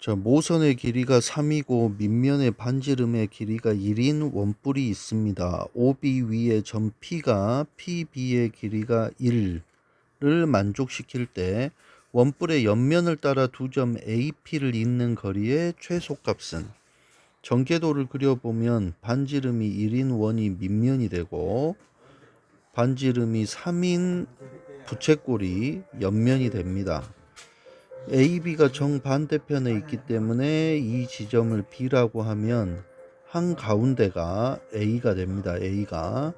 자, 모선의 길이가 3이고 밑면의 반지름의 길이가 1인 원뿔이 있습니다. OB 위에 점 P가 PB의 길이가 1을 만족시킬 때 원뿔의 옆면을 따라 두 점 AP를 잇는 거리의 최소값은 전개도를 그려보면 반지름이 1인 원이 밑면이 되고 반지름이 3인 부채꼴이 옆면이 됩니다. AB가 정반대편에 있기 때문에 이 지점을 B라고 하면 한 가운데가 A가 됩니다. A가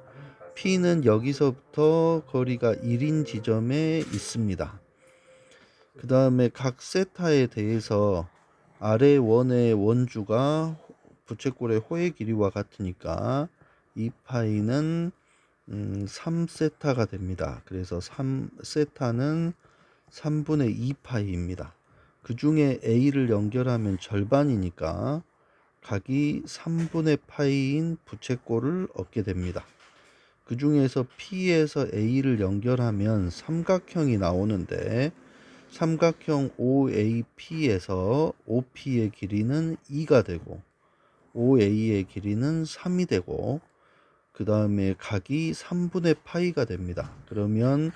P는 여기서부터 거리가 1인 지점에 있습니다. 그 다음에 각 세타에 대해서 아래 원의 원주가 부채꼴의 호의 길이와 같으니까 이 파이는 음, 3세타가 됩니다. 그래서 3세타는 3분의 2파이입니다. 그 중에 A를 연결하면 절반이니까 각이 3분의 파이인 부채꼴을 얻게 됩니다. 그 중에서 P에서 A를 연결하면 삼각형이 나오는데 삼각형 OAP에서 OP의 길이는 2가 되고 OA의 길이는 3이 되고 그 다음에 각이 3분의 파이가 됩니다. 그러면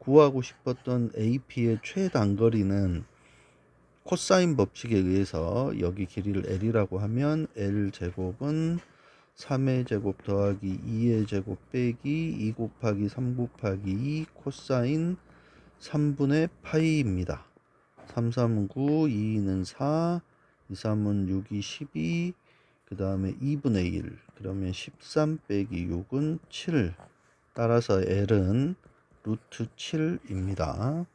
구하고 싶었던 AP의 최단거리는 코사인 법칙에 의해서 여기 길이를 L이라고 하면 L 제곱은 3의 제곱 더하기 2의 제곱 빼기 2 곱하기 3 곱하기 2 코사인 3분의 파이입니다. 3, 3은 9, 2, 는 4, 2, 3은 6, 2, 12, 그 다음에 2분의 1, 그러면 13 빼기 6은 7. 따라서 L은 루트 7입니다.